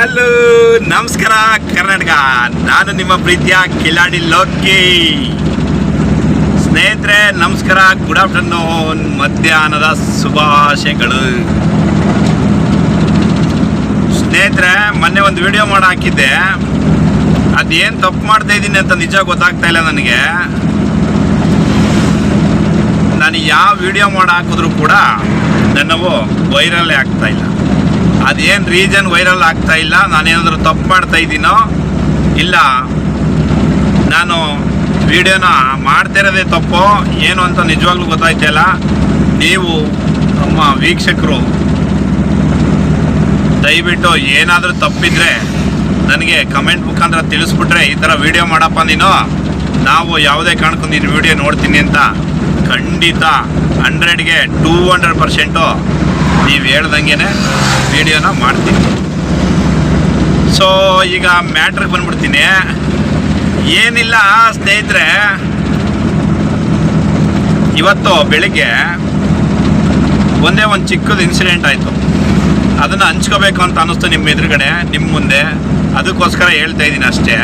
Hello, ನಮಸ್ಕಾರ, ಕರ್ನಾಟಕ. ನಾನು ನಿಮ್ಮ ಪ್ರೀತಿಯ ಕಿಲಾಡಿ ಲೋಕಿ ಸ್ನೇಹಿತರೆ, ನಮಸ್ಕಾರ ಗುಡ್ ಆಫ್ಟರ್ನೂನ್ ಮಧ್ಯಾಹ್ನದ ಶುಭಾಶಯಗಳು. ಸ್ನೇಹಿತರೆ, ಮೊನ್ನೆ ಒಂದು ವಿಡಿಯೋ ಮಾಡಿ ಹಾಕಿದ್ದೆ. ಅದೇನು ತಪ್ಪು ಮಾಡ್ತಾ ಇದ್ದೀನಿ ಅಂತ ನಿಜ ಗೊತ್ತಾಗ್ತಾ ಇಲ್ಲ ನನಗೆ. ನಾನು ಯಾವ ವಿಡಿಯೋ ಮಾಡಿ ಹಾಕಿದ್ರು ಕೂಡ ನನ್ನವು ವೈರಲ್ಲೇ ಆಗ್ತಾ ಇಲ್ಲ. ಅದೇನು ರೀಸನ್ ವೈರಲ್ ಆಗ್ತಾ ಇಲ್ಲ? ನಾನೇನಾದರೂ ತಪ್ಪು ಮಾಡ್ತಾ ಇದ್ದೀನೋ ಇಲ್ಲ. ನಾನು ವಿಡಿಯೋನ ಮಾಡ್ತಿರೋದೇ ತಪ್ಪು? ಏನು ಅಂತ ನಿಜವಾಗ್ಲೂ ಗೊತ್ತಾಯ್ತಿಲ್ಲ ನೀವು ನಮ್ಮ ವೀಕ್ಷಕರು, ದಯವಿಟ್ಟು ಏನಾದರೂ ತಪ್ಪಿದ್ರೆ ನನಗೆ ಕಮೆಂಟ್ ಮುಖಾಂತರ ತಿಳಿಸ್ಬಿಟ್ರೆ ಈ ಥರ ವಿಡಿಯೋ ಮಾಡಪ್ಪ ನೀನು. ನಾವು ಯಾವುದೇ ಕಾರಣಕ್ಕೂ ನೀನು ವಿಡಿಯೋ ನೋಡ್ತೀನಿ ಅಂತ ಖಂಡಿತ ಹಂಡ್ರೆಡ್ಗೆ ಟೂ ಹಂಡ್ರೆಡ್ ಪರ್ಸೆಂಟು ನೀವು ಹೇಳ್ದಂಗೆ ವಿಡಿಯೋನ ಮಾಡ್ತೀನಿ. ಸೊ ಈಗ ಮ್ಯಾಟ್ರಿಗೆ ಬಂದ್ಬಿಡ್ತೀನಿ. ಏನಿಲ್ಲ ಸ್ನೇಹಿತರೆ. ಇವತ್ತು ಬೆಳಿಗ್ಗೆ ಒಂದೇ ಒಂದು ಚಿಕ್ಕದು ಇನ್ಸಿಡೆಂಟ್ ಆಯಿತು. ಅದನ್ನು ಹಂಚ್ಕೋಬೇಕು ಅಂತ ಅನ್ನಿಸ್ತು ನಿಮ್ಮ ಎದುರುಗಡೆ ನಿಮ್ಮ ಮುಂದೆ. ಅದಕ್ಕೋಸ್ಕರ ಹೇಳ್ತಾ ಇದ್ದೀನಿ ಅಷ್ಟೇ.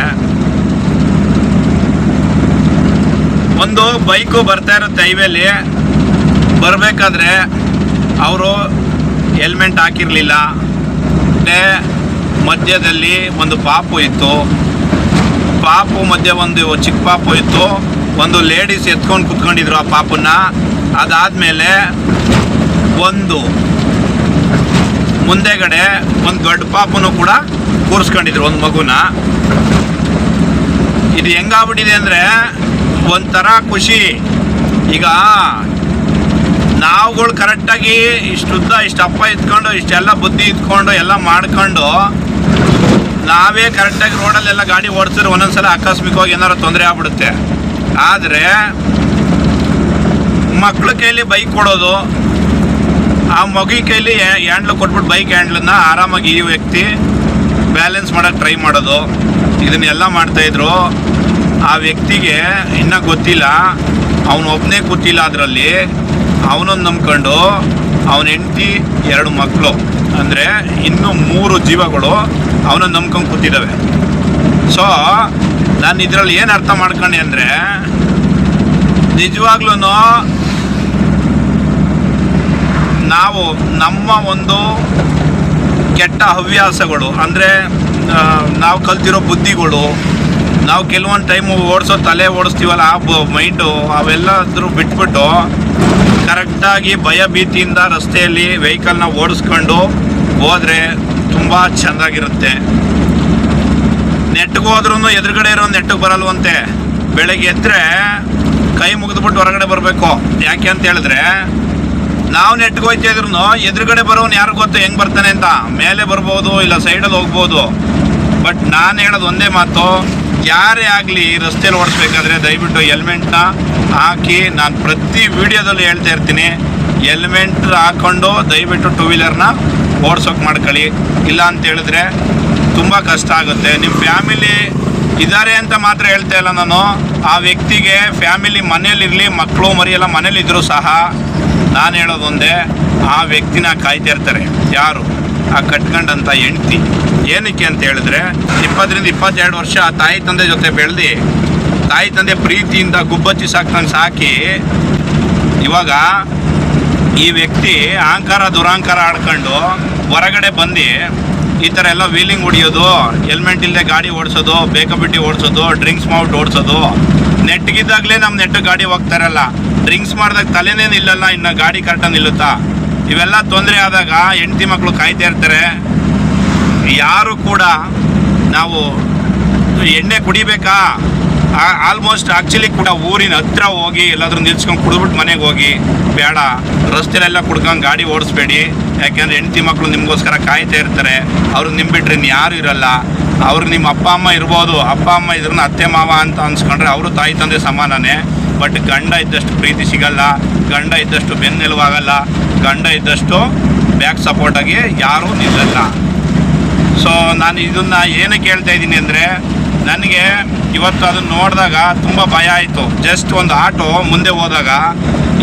ಒಂದು ಬೈಕು ಬರ್ತಾ ಇರುತ್ತೆ ಹೈವೇಲಿ. ಬರಬೇಕಾದ್ರೆ ಅವರು ಹೆಲ್ಮೆಟ್ ಹಾಕಿರಲಿಲ್ಲ. ಮಧ್ಯದಲ್ಲಿ ಒಂದು ಪಾಪು ಇತ್ತು. ಪಾಪು ಮಧ್ಯೆ ಒಂದು ಚಿಕ್ಕ ಪಾಪು ಇತ್ತು. ಒಂದು ಲೇಡೀಸ್ ಎತ್ಕೊಂಡು ಕುತ್ಕೊಂಡಿದ್ರು ಆ ಪಾಪನ್ನ. ಅದಾದಮೇಲೆ ಒಂದು ಮುಂದೆಗಡೆ ಒಂದು ದೊಡ್ಡ ಪಾಪನು ಕೂಡ ಕೂರಿಸ್ಕೊಂಡಿದ್ರು ಒಂದು ಮಗುನ. ಇದು ಹೆಂಗಾಗ್ಬಿಟ್ಟಿದೆ ಅಂದರೆ ಒಂಥರ ಖುಷಿ. ಈಗ ನಾವುಗಳು ಕರೆಕ್ಟಾಗಿ ಇಷ್ಟುದ್ದ ಇಷ್ಟು ಅಪ್ಪ ಇದ್ಕೊಂಡು, ಇಷ್ಟೆಲ್ಲ ಬುದ್ಧಿ ಇದ್ಕೊಂಡು, ಎಲ್ಲ ಮಾಡ್ಕೊಂಡು ನಾವೇ ಕರೆಕ್ಟಾಗಿ ರೋಡಲ್ಲೆಲ್ಲ ಗಾಡಿ ಓಡಿಸಿದ್ರೆ ಒಂದೊಂದ್ಸಲ ಆಕಸ್ಮಿಕವಾಗಿ ಏನಾರು ತೊಂದರೆ ಆಗ್ಬಿಡುತ್ತೆ. ಆದರೆ ಮಕ್ಳ ಕೈಲಿ ಬೈಕ್ ಕೊಡೋದು, ಆ ಮಗು ಕೈಲಿ ಹ್ಯಾಂಡ್ಲು ಕೊಟ್ಬಿಟ್ಟು ಬೈಕ್ ಹ್ಯಾಂಡ್ಲನ್ನ ಆರಾಮಾಗಿ ಈ ವ್ಯಕ್ತಿ ಬ್ಯಾಲೆನ್ಸ್ ಮಾಡೋಕ್ಕೆ ಟ್ರೈ ಮಾಡೋದು. ಇದನ್ನೆಲ್ಲ ಮಾಡ್ತಾಯಿದ್ರು ಆ ವ್ಯಕ್ತಿಗೆ ಇನ್ನೂ ಗೊತ್ತಿಲ್ಲ. ಅವನು ಒಬ್ಬನೇ ಗೊತ್ತಿಲ್ಲ ಅದರಲ್ಲಿ. ಅವನನ್ನು ನಂಬ್ಕೊಂಡು ಅವನ ಹೆಂಡತಿ ಎರಡು ಮಕ್ಕಳು ಅಂದರೆ ಇನ್ನೂ ಮೂರು ಜೀವಗಳು ಅವನನ್ನು ನಂಬ್ಕೊಂಡು ಕೂತಿದ್ದಾವೆ. ಸೊ ನಾನು ಇದರಲ್ಲಿ ಏನು ಅರ್ಥ ಮಾಡ್ಕೊಂಡೆ ಅಂದರೆ ನಿಜವಾಗ್ಲೂ ನಾವು ನಮ್ಮ ಒಂದು ಕೆಟ್ಟ ಹವ್ಯಾಸಗಳು, ಅಂದರೆ ನಾವು ಕಲ್ತಿರೋ ಬುದ್ಧಿಗಳು, ನಾವು ಕೆಲವೊಂದು ಟೈಮು ಓಡಿಸೋ ತಲೆ ಓಡಿಸ್ತೀವಲ್ಲ ಆ ಮೈಂಡು ಅವೆಲ್ಲದ್ರೂ ಬಿಟ್ಬಿಟ್ಟು ಕರೆಕ್ಟಾಗಿ ಭಯ ಭೀತಿಯಿಂದ ರಸ್ತೆಯಲ್ಲಿ ವೆಹಿಕಲ್ನ ಓಡಿಸ್ಕೊಂಡು ಹೋದರೆ ತುಂಬ ಚೆಂದಾಗಿರುತ್ತೆ. ನೆಟ್ಗೆ ಹೋದ್ರೂ ಎದುರುಗಡೆ ಇರೋ ನೆಟ್ಟಿಗೆ ಬರಲ್ವಂತೆ. ಬೆಳಗ್ಗೆ ಎದ್ದರೆ ಕೈ ಮುಗಿದ್ಬಿಟ್ಟು ಹೊರಗಡೆ ಬರಬೇಕು. ಯಾಕೆ ಅಂತ ಹೇಳಿದ್ರೆ, ನಾವು ನೆಟ್ಗೆ ಹೋಯ್ತಾ ಇದ್ರು ಎದುರುಗಡೆ ಬರೋನು ಯಾರು ಗೊತ್ತು ಹೆಂಗೆ ಬರ್ತಾನೆ ಅಂತ? ಮೇಲೆ ಬರ್ಬೋದು ಇಲ್ಲ ಸೈಡಲ್ಲಿ ಹೋಗ್ಬೋದು. ಬಟ್ ನಾನು ಹೇಳೋದು ಒಂದೇ ಮಾತು, ಯಾರೇ ಆಗಲಿ ರಸ್ತೆಯಲ್ಲಿ ಓಡಿಸ್ಬೇಕಾದ್ರೆ ದಯವಿಟ್ಟು ಹೆಲ್ಮೆಟ್ನ ಹಾಕಿ ನಾನು ಪ್ರತಿ ವಿಡಿಯೋದಲ್ಲೂ ಹೇಳ್ತಾ ಇರ್ತೀನಿ ಹೆಲ್ಮೆಟ್ ಹಾಕ್ಕೊಂಡು ದಯವಿಟ್ಟು ಟೂ ವೀಲರ್ನ ಓಡ್ಸೋಕೆ ಮಾಡ್ಕೊಳ್ಳಿ. ಇಲ್ಲ ಅಂತ ಹೇಳಿದ್ರೆ ತುಂಬ ಕಷ್ಟ ಆಗುತ್ತೆ. ನಿಮ್ಮ ಫ್ಯಾಮಿಲಿ ಇದ್ದಾರೆ ಅಂತ ಮಾತ್ರ ಹೇಳ್ತಾ ಇಲ್ಲ ನಾನು. ಆ ವ್ಯಕ್ತಿಗೆ ಫ್ಯಾಮಿಲಿ ಮನೇಲಿರಲಿ ಮಕ್ಕಳು ಮರಿ ಎಲ್ಲ ಮನೇಲಿದ್ದರೂ ಸಹ ನಾನು ಹೇಳೋದೊಂದೇ ಆ ವ್ಯಕ್ತಿನ ಕಾಯ್ತಾ ಇರ್ತಾರೆ. ಯಾರು? ಆ ಕಟ್ಕೊಂಡಂಥ ಹೆಂಡ್ತಿ. ಏನಕ್ಕೆ ಅಂತ ಹೇಳಿದ್ರೆ, ಇಪ್ಪತ್ತರಿಂದ ಇಪ್ಪತ್ತೆರಡು ವರ್ಷ ತಾಯಿ ತಂದೆ ಜೊತೆ ಬೆಳೆದು ತಾಯಿ ತಂದೆ ಪ್ರೀತಿಯಿಂದ ಗುಬ್ಬಚ್ಚಿ ಸಾಕ್ತಂಗೆ ಸಾಕಿ, ಇವಾಗ ಈ ವ್ಯಕ್ತಿ ಅಹಂಕಾರ ದುರಾಂಕಾರ ಆಡ್ಕೊಂಡು ಹೊರಗಡೆ ಬಂದು ಈ ಥರ ಎಲ್ಲ ವೀಲಿಂಗ್ ಹೊಡಿಯೋದು ಹೆಲ್ಮೆಟ್ ಇಲ್ಲದೆ ಗಾಡಿ ಓಡಿಸೋದು ಬೇಕಾಬಿಟ್ಟಿ ಓಡಿಸೋದು ಡ್ರಿಂಕ್ಸ್ ಮಾಡ್ಬಿಟ್ಟು ಓಡಿಸೋದು ನೆಟ್ಗಿದ್ದಾಗಲೇ ನಮ್ಮ ನೆಟ್ಟು ಗಾಡಿ ಹೋಗ್ತಾರಲ್ಲ ಡ್ರಿಂಕ್ಸ್ ಮಾಡಿದಾಗ ತಲೆನೇ ನಿಲ್ಲಲ್ಲ, ಇನ್ನು ಗಾಡಿ ಕರೆಕ್ಟಾಗಿ ನಿಲ್ಲುತ್ತಾ? ಇವೆಲ್ಲ ತೊಂದರೆ ಆದಾಗ ಹೆಂಡತಿ ಮಕ್ಕಳು ಕಾಯ್ತಾ ಇರ್ತಾರೆ. ಯಾರು ಕೂಡ ನಾವು ಎಣ್ಣೆ ಕುಡಿಬೇಕಾ? ಆಲ್ಮೋಸ್ಟ್ ಆ್ಯಕ್ಚುಲಿ ಕೂಡ ಊರಿನ ಹತ್ರ ಹೋಗಿ ಎಲ್ಲಾದರೂ ನಿಲ್ಸ್ಕೊಂಡು ಕುಡಿದ್ಬಿಟ್ಟು ಮನೆಗೆ ಹೋಗಿ, ಬೇಡ. ರಸ್ತೆಲೆಲ್ಲ ಕುಡ್ಕೊಂಡು ಗಾಡಿ ಓಡಿಸ್ಬೇಡಿ. ಯಾಕೆಂದರೆ ಹೆಂಡತಿ ಮಕ್ಕಳು ನಿಮಗೋಸ್ಕರ ಕಾಯ್ತಾ ಇರ್ತಾರೆ. ಅವ್ರಿಗೆ ನಿಮ್ಮ ಬಿಟ್ಟರೆ ಇನ್ನು ಯಾರು ಇರಲ್ಲ. ಅವ್ರಿಗೆ ನಿಮ್ಮ ಅಪ್ಪ, ಅಮ್ಮ ಇರ್ಬೋದು. ಅಪ್ಪ, ಅಮ್ಮ ಇದ್ರನ್ನ ಅತ್ತೆ, ಮಾವ ಅಂತ ಅನ್ಸ್ಕೊಂಡ್ರೆ ಅವರು ತಾಯಿ, ತಂದೆ ಸಮಾನನೇ. ಬಟ್ ಗಂಡ ಇದ್ದಷ್ಟು ಪ್ರೀತಿ ಸಿಗಲ್ಲ. ಗಂಡ ಇದ್ದಷ್ಟು ಬೆನ್ನೆಲುವಾಗಲ್ಲ ಗಂಡ ಇದ್ದಷ್ಟು ಬ್ಯಾಕ್ ಸಪೋರ್ಟಾಗಿ ಯಾರೂ ನಿಲ್ಲಲ್ಲ. ಸೊ ನಾನು ಇದನ್ನು ಏನಕ್ಕೆ ಹೇಳ್ತಾ ಇದ್ದೀನಿ ಅಂದರೆ ನನಗೆ ಇವತ್ತು ಅದನ್ನು ನೋಡಿದಾಗ ತುಂಬ ಭಯ ಆಯಿತು. ಜಸ್ಟ್ ಒಂದು ಆಟೋ ಮುಂದೆ ಹೋದಾಗ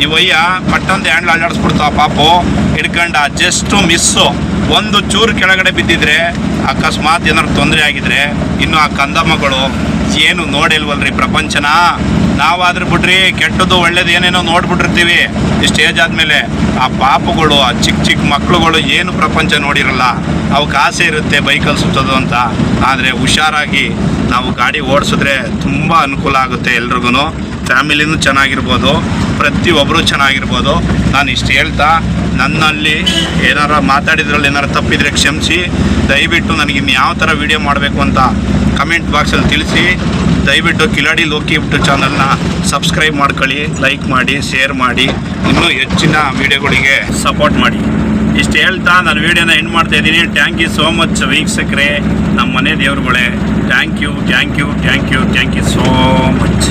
ಈ ವಯ್ಯ ಪಟ್ಟಂತ ಹ್ಯಾಂಡ್ಲ್ ಅಲ್ಲಾಡಿಸ್ಬಿಡ್ತಾವ ಪಾಪು. ಹಿಡ್ಕಂಡ ಜಸ್ಟು ಮಿಸ್ಸು ಒಂದು ಚೂರು ಕೆಳಗಡೆ ಬಿದ್ದಿದ್ರೆ ಅಕಸ್ಮಾತ್ ಏನಾದ್ರು ತೊಂದರೆ ಆಗಿದ್ರೆ ಇನ್ನು ಆ ಕಂದಮ್ಮಗಳು ಏನು ನೋಡಿಲ್ವಲ್ರಿ ಪ್ರಪಂಚನ? ನಾವಾದ್ರೆ ಬಿಡ್ರಿ, ಕೆಟ್ಟದ್ದು ಒಳ್ಳೇದು ಏನೇನೋ ನೋಡ್ಬಿಟ್ಟಿರ್ತೀವಿ. ಈ ಸ್ಟೇಜ್ ಆದಮೇಲೆ ಆ ಪಾಪಗಳು, ಆ ಚಿಕ್ಕ ಚಿಕ್ಕ ಮಕ್ಕಳುಗಳು ಏನು ಪ್ರಪಂಚ ನೋಡಿರಲ್ಲ ಅವಕ್ಕೆ ಆಸೆ ಇರುತ್ತೆ ಬೈಕಲ್ಲಿ ಸುತ್ತೋದು ಅಂತ. ಆದರೆ ಹುಷಾರಾಗಿ ನಾವು ಗಾಡಿ ಓಡಿಸಿದ್ರೆ ತುಂಬ ಅನುಕೂಲ ಆಗುತ್ತೆ ಎಲ್ರಿಗೂ ಫ್ಯಾಮಿಲಿನೂ ಚೆನ್ನಾಗಿರ್ಬೋದು ಪ್ರತಿಯೊಬ್ಬರು ಚೆನ್ನಾಗಿರ್ಬೋದು. ನಾನು ಇಷ್ಟು ಹೇಳ್ತಾ, ನನ್ನಲ್ಲಿ ಏನಾರ ಮಾತಾಡಿದ್ರಲ್ಲಿ ಏನಾರು ತಪ್ಪಿದ್ರೆ ಕ್ಷಮಿಸಿ. ದಯವಿಟ್ಟು ನನಗೆ ಇನ್ನು ಯಾವ ಥರ ವೀಡಿಯೋ ಮಾಡಬೇಕು ಅಂತ ಕಮೆಂಟ್ ಬಾಕ್ಸಲ್ಲಿ ತಿಳಿಸಿ. ದಯವಿಟ್ಟು ಕಿಲಾಡಿ ಲೋಕಿ ಯೂಟ್ಯೂಬ್ ಚಾನಲ್ನ ಸಬ್ಸ್ಕ್ರೈಬ್ ಮಾಡ್ಕೊಳ್ಳಿ ಲೈಕ್ ಮಾಡಿ ಶೇರ್ ಮಾಡಿ. ಇನ್ನೂ ಹೆಚ್ಚಿನ ವೀಡಿಯೋಗಳಿಗೆ ಸಪೋರ್ಟ್ ಮಾಡಿ. ಇಷ್ಟು ಹೇಳ್ತಾ ನಾನು ವೀಡಿಯೋನ ಎಂಡ್ ಮಾಡ್ತಾ ಇದ್ದೀನಿ. ಥ್ಯಾಂಕ್ ಯು ಸೋ ಮಚ್ ವೀಕ್ಷಕರೇ. ನಮ್ಮ ಮನೆ ದೇವರುಗಳೇ. Thank you thank you thank you thank you so much